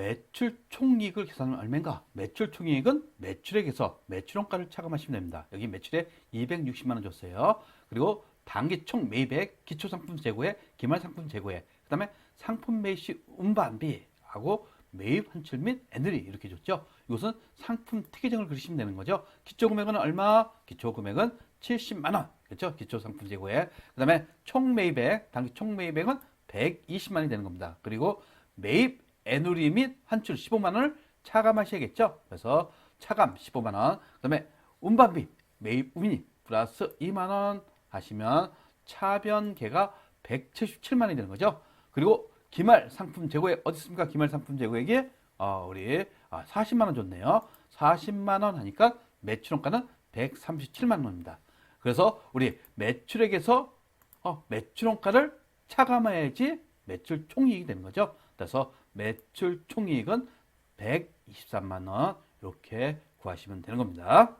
매출 총이익을 계산하면 얼마인가? 매출 총이익은 매출액에서 매출원가를 차감하시면 됩니다. 여기 매출에 260만 원 줬어요. 그리고 단기 총 매입액, 기초 상품 재고에, 기말 상품 재고에, 그 다음에 상품 매입 시 운반비하고 매입 환출 및 애누리 이렇게 줬죠. 이것은 상품 특이점을 그리시면 되는 거죠. 기초 금액은 얼마? 기초 금액은 70만 원. 그렇죠? 기초 상품 재고에. 그다음에 총 매입액, 단기 총 매입액은 120만 원이 되는 겁니다. 그리고 매입 애누리 및 환출 15만 원을 차감하셔야겠죠. 그래서 차감 15만 원. 그다음에 운반비 매입 운이 플러스 2만 원 하시면 차변계가 177만 원이 되는 거죠. 그리고 기말 상품 재고액 어디 있습니까? 기말 상품 재고액이 어, 우리 아, 40만 원 줬네요. 40만 원 하니까 매출원가는 137만 원입니다. 그래서 우리 매출액에서 어, 매출원가를 차감해야지 매출 총이익이 되는 거죠. 그래서 매출 총이익은 123만 원 이렇게 구하시면 되는 겁니다.